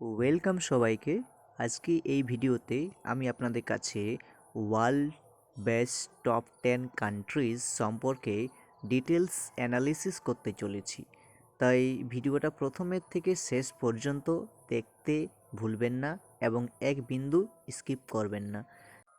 Welcome সবাইকে। আজকে এই ভিডিওতে আমি আপনাদের কাছে world best top ten countries সম্পর্কে ডিটেলস অ্যানালিসিস করতে চলেছি। তাই ভিডিওটা প্রথমের থেকে শেষ পর্যন্ত দেখতে ভুলবেন না এবং এক বিন্দু স্কিপ করবেন না।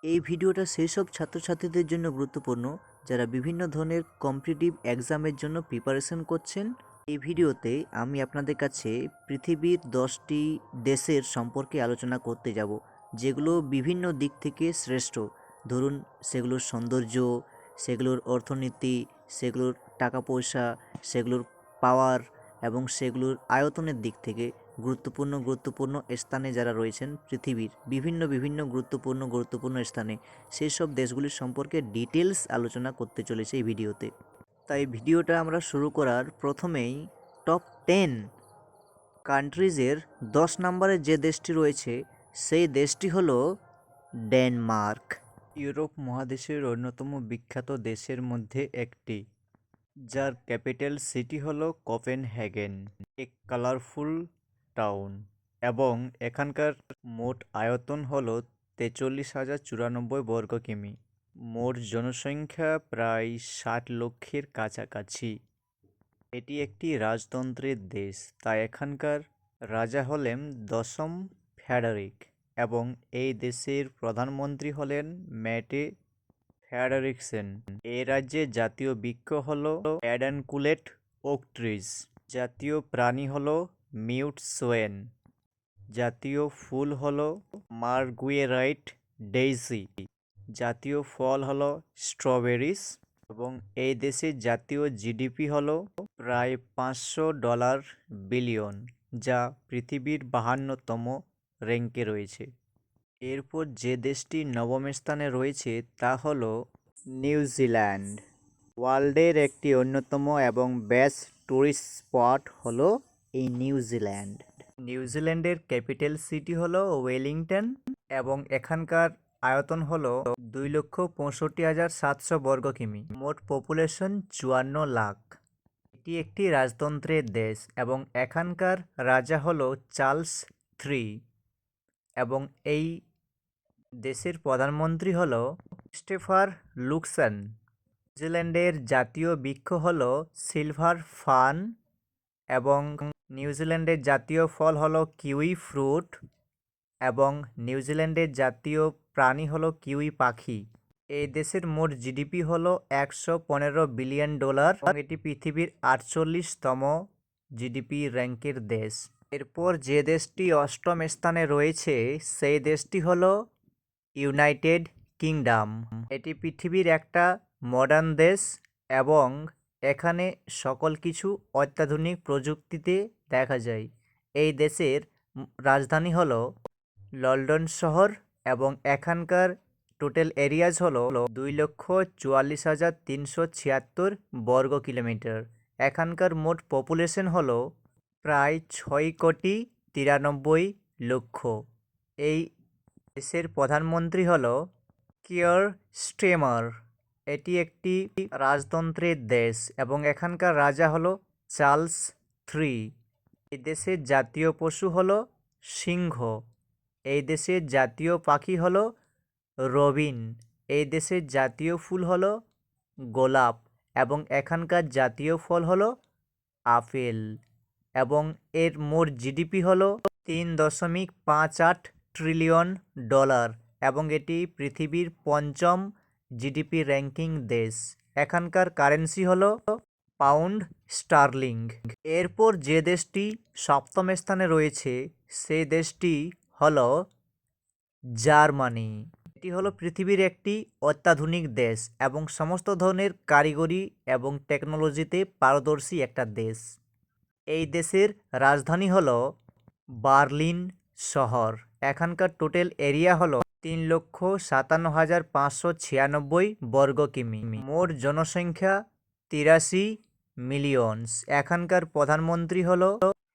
এই ভিডিওটা সেই সব ছাত্রছাত্রীদের জন্য গুরুত্বপূর্ণ। যারা বিভিন্ন ধরনের কম্পিটিটিভ এক্সামের জন্য প্রিপারেশন করছেন এই ভিডিওতে আমি আপনাদের কাছে পৃথিবীর দশটি দেশের সম্পর্কে আলোচনা করতে যাব, যেগুলো বিভিন্ন দিক থেকে শ্রেষ্ঠ। ধরুন, সেগুলোর সৌন্দর্য, সেগুলোর অর্থনীতি, সেগুলোর টাকা পয়সা সেগুলোর পাওয়ার এবং সেগুলোর আয়তনের দিক থেকে গুরুত্বপূর্ণ গুরুত্বপূর্ণ স্থানে যারা রয়েছেন পৃথিবীর, বিভিন্ন বিভিন্ন গুরুত্বপূর্ণ গুরুত্বপূর্ণ স্থানে। সেই সব দেশগুলির সম্পর্কে ডিটেলস আলোচনা করতে চলেছে এই ভিডিওতে। তাই ভিডিওটা আমরা শুরু করার প্রথমেই টপ টেন কান্ট্রিজের দশ নম্বরে যে দেশটি রয়েছে, সেই দেশটি হলো ডেনমার্ক ইউরোপ মহাদেশের অন্যতম বিখ্যাত দেশের মধ্যে একটি, যার ক্যাপিটাল সিটি হলো কোপেনহেগেন এক কালারফুল টাউন এবং এখানকার মোট আয়তন হল তেচল্লিশ হাজার চুরানব্বই বর্গ কিমি। মোট জনসংখ্যা প্রায় ষাট লক্ষের কাছাকাছি। এটি একটি রাজতন্ত্রের দেশ, তাই এখানকার রাজা হলেন দশম ফ্যাডারিক এবং এই দেশের প্রধানমন্ত্রী হলেন ম্যাটে ফ্যাডারিকসেন। এই রাজ্যের জাতীয় বৃক্ষ হল অ্যাডানকুলেট ওক ট্রিজ জাতীয় প্রাণী হল মিউট সোয়েন, জাতীয় ফুল হল মার্গুয়েরাইট ডেইসি। জাতীয় ফল হলো স্ট্রবেরিস এবং এই দেশের জাতীয় জিডিপি হলো প্রায় পাঁচশো ডলার বিলিয়ন, যা পৃথিবীর বাহান্নতম র্যাঙ্কে রয়েছে। এরপর যে দেশটি নবম স্থানে রয়েছে তা হলো নিউজিল্যান্ড ওয়ার্ল্ডের একটি অন্যতম এবং বেস্ট ট্যুরিস্ট স্পট হলো এই নিউজিল্যান্ড নিউজিল্যান্ডের ক্যাপিটাল সিটি হলো ওয়েলিংটন এবং এখানকার আয়তন হল দুই লক্ষ পঁয়ষট্টি হাজার সাতশো বর্গ কিমি। মোট পপুলেশন চুয়ান্ন লাখ। এটি একটি রাজতন্ত্রের দেশ এবং এখানকার রাজা হল চার্লস থ্রি। এবং এই দেশের প্রধানমন্ত্রী হল স্টেফার লুকসন। নিউজিল্যান্ডের জাতীয় বৃক্ষ হল সিলভার ফান এবং নিউজিল্যান্ডের জাতীয় ফল হল কিউই ফ্রুট। এবং নিউজিল্যান্ডের জাতীয় প্রাণী হলো কিউই পাখি। এই দেশের মোট জিডিপি হলো একশো পনেরো বিলিয়ন ডলার এটি পৃথিবীর আটচল্লিশতম জিডিপি র্যাঙ্কের দেশ। এরপর যে দেশটি অষ্টম স্থানে রয়েছে, সেই দেশটি হলো ইউনাইটেড কিংডম। এটি পৃথিবীর একটা মডার্ন দেশ এবং এখানে সকল কিছু অত্যাধুনিক প্রযুক্তিতে দেখা যায়। এই দেশের রাজধানী হলো লন্ডন শহর এবং এখানকার টোটাল এরিয়াজ হলো দুই লক্ষ চুয়াল্লিশ হাজার তিনশো ছিয়াত্তর বর্গ কিলোমিটার। এখানকার মোট পপুলেশন হলো প্রায় ছয় কোটি তিরানব্বই লক্ষ। এই দেশের প্রধানমন্ত্রী হল কিয়র স্টেমার। এটি একটি রাজতন্ত্রের দেশ এবং এখানকার রাজা হল চার্লস থ্রি। এই দেশের জাতীয় পশু হলো সিংহ। এই দেশের জাতীয় পাখি হলো রবিন, এই দেশের জাতীয় ফুল হলো গোলাপ এবং এখানকার জাতীয় ফল হলো আপেল এবং এর মোট জিডিপি হলো তিন দশমিক পাঁচ আট ট্রিলিয়ন ডলার এবং এটি পৃথিবীর পঞ্চম জিডিপি র্যাঙ্কিং দেশ। এখানকার কারেন্সি হলো পাউন্ড স্টার্লিং। এরপর যে দেশটি সপ্তম স্থানে রয়েছে সেই দেশটি হলো জার্মানি। এটি হলো পৃথিবীর একটি অত্যাধুনিক দেশ এবং সমস্ত ধরনের কারিগরি এবং টেকনোলজিতে পারদর্শী একটা দেশ। এই দেশের রাজধানী হল বার্লিন শহর। এখানকার টোটাল এরিয়া হলো তিন লক্ষ সাতান্ন হাজার পাঁচশো ছিয়ানব্বই বর্গ কিমি। মোট জনসংখ্যা তিরাশি মিলিয়নস। এখানকার প্রধানমন্ত্রী হলো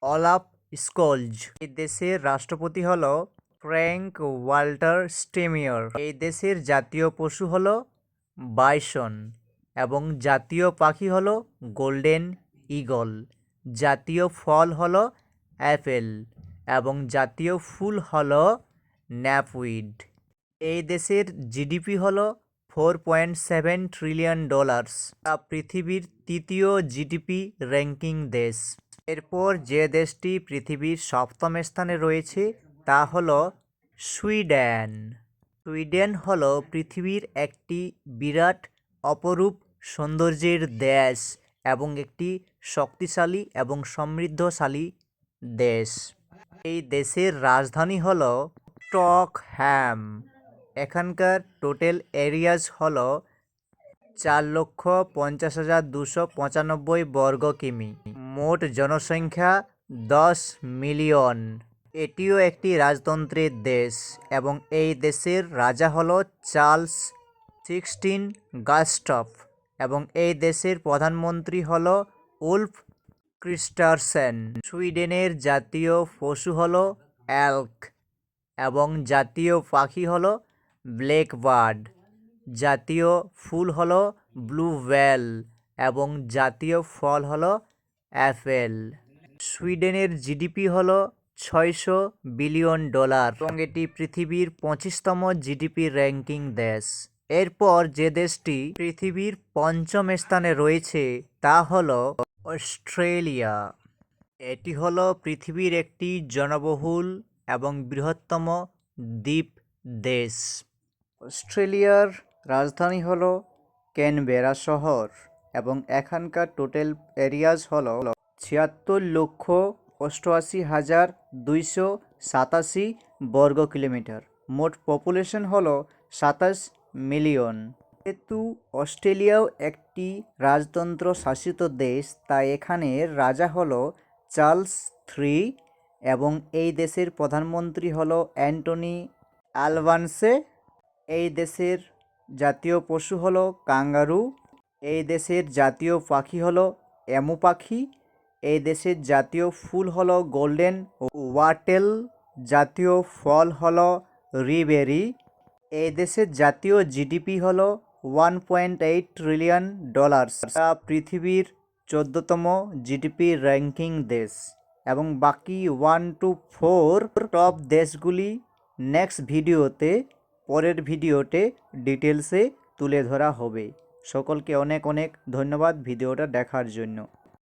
অলাপ স্কোলজ। এই দেশের রাষ্ট্রপতি হলো ফ্র্যাঙ্ক ওয়াল্টার স্টেমিয়র। এই দেশের জাতীয় পশু হল বাইসন এবং জাতীয় পাখি হলো গোল্ডেন ঈগল জাতীয় ফল হল অ্যাপেল এবং জাতীয় ফুল হল ন্যাপউইড। এই দেশের জিডিপি হল four point seven trillion dollars. পৃথিবীর তৃতীয় জিডিপি র্যাঙ্কিং দেশ। এরপর যে দেশটি পৃথিবীর সপ্তম স্থানে রয়েছে, তা হল সুইডেন। সুইডেন হল পৃথিবীর একটি বিরাট, অপরূপ সৌন্দর্যের দেশ এবং একটি শক্তিশালী এবং সমৃদ্ধশালী দেশ। এই দেশের রাজধানী হলো স্টকহ্যাম এখানকার টোটাল এরিয়াজ হলো চার লক্ষ পঞ্চাশ হাজার দুশো পঁচানব্বই বর্গ কিমি। মোট জনসংখ্যা দশ মিলিয়ন। এটিও একটি রাজতন্ত্রের দেশ এবং এই দেশের রাজা হলো চার্লস সিক্সটিন গাস্টফ এবং এই দেশের প্রধানমন্ত্রী হলো উলফ ক্রিস্টারসেন। সুইডেনের জাতীয় পশু হলো অ্যাল্ক এবং জাতীয় পাখি হলো ব্ল্যাক বার্ড জাতীয় ফুল হলো ওয়েল এবং জাতীয় ফল হলো অ্যাপেল। সুইডেনের জিডিপি হলো ছয়শো বিলিয়ন ডলার এবং এটি পৃথিবীর পঁচিশতম জিডিপি র্যাঙ্কিং দেশ। এরপর যে দেশটি পৃথিবীর পঞ্চম স্থানে রয়েছে তা হলো অস্ট্রেলিয়া। এটি হলো পৃথিবীর একটি জনবহুল এবং বৃহত্তম দ্বীপ দেশ। অস্ট্রেলিয়ার রাজধানী হল ক্যানবেরা শহর এবং এখানকার টোটাল এরিয়াজ হল ছিয়াত্তর লক্ষ অষ্টআশি হাজার দুইশো সাতাশি বর্গ কিলোমিটার। মোট পপুলেশন হল সাতাশ মিলিয়ন। যেহেতু অস্ট্রেলিয়াও একটি রাজতন্ত্র শাসিত দেশ, তাই এখানে রাজা হল চার্লস থ্রি এবং এই দেশের প্রধানমন্ত্রী হল অ্যান্টনি আলবানসে এই দেশের জাতীয় পশু হলো কাঙ্গারু, এই দেশের জাতীয় পাখি হলো এমু পাখি, এই দেশের জাতীয় ফুল হলো গোল্ডেন ওয়াটেল, জাতীয় ফল হলো রিবেরি, এই দেশের জাতীয় জিডিপি হলো one point eight trillion dollars. তা পৃথিবীর চোদ্দতম জিডিপি র্যাঙ্কিং দেশ এবং বাকি ওয়ান টু ফোর টপ দেশগুলি নেক্সট ভিডিওতে পরের ভিডিওতে ডিটেলসে তুলে ধরা হবে। সকলকে অনেক অনেক ধন্যবাদ ভিডিওটা দেখার জন্য।